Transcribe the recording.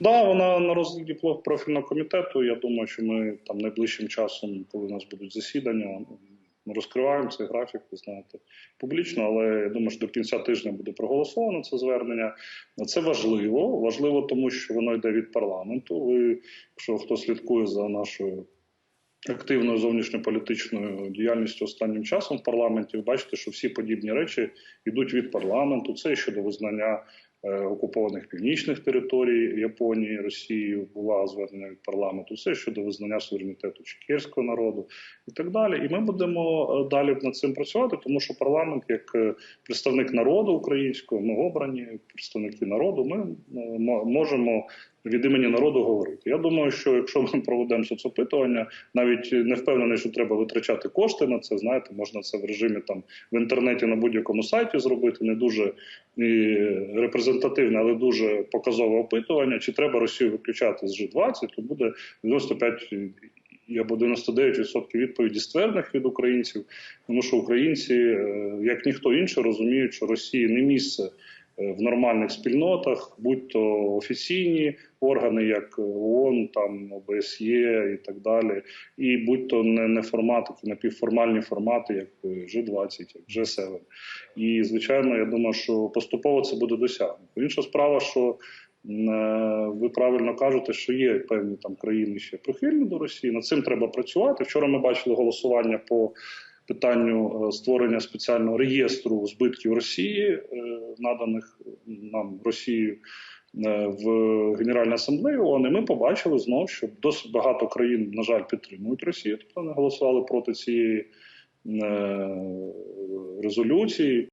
Да, вона на розгляді профільного комітету. Я думаю, що ми там найближчим часом, коли у нас будуть засідання, ми розкриваємо цей графік, ви знаєте, публічно, але я думаю, що до кінця тижня буде проголосовано це звернення. Це важливо. Важливо, тому що воно йде від парламенту. Ви, якщо хто слідкує за нашою активною зовнішньополітичною діяльністю останнім часом в парламенті, ви бачите, що всі подібні речі йдуть від парламенту. Це щодо визнання окупованих північних територій Японії, Росії була звернена від парламенту. все щодо визнання суверенітету чекірського народу і так далі. І ми будемо е, далі над цим працювати, тому що парламент, як е, представник народу українського, ми обрані представники народу. Ми е, можемо від імені народу говорити. Я думаю, що якщо ми проведемо соцопитування, навіть не впевнений, що треба витрачати кошти на це. Знаєте, можна це в режимі там в інтернеті на будь-якому сайті зробити. Не дуже і репрезентативне, але дуже показове опитування. Чи треба Росію виключати з G20, то буде 95 або 99% відповіді ствердних від українців, тому що українці, е, як ніхто інший, розуміють, що Росії не місце в нормальних спільнотах, будь то офіційні органи, як ООН, там ОБСЄ і так далі, і будь то не, не формати, напівформальні формати, як е, G20, як G7. І звичайно, я думаю, що поступово це буде досягнуто. Інша справа, що е, ви правильно кажете, що є певні там країни ще прихильні до Росії. Над цим треба працювати. Вчора ми бачили голосування по питанню е, створення спеціального реєстру збитків Росії, е, наданих нам Росією е, в Генеральній асамблеї ООН. І ми побачили знову, що досить багато країн, на жаль, підтримують Росію, тобто вони голосували проти цієї е, резолюції.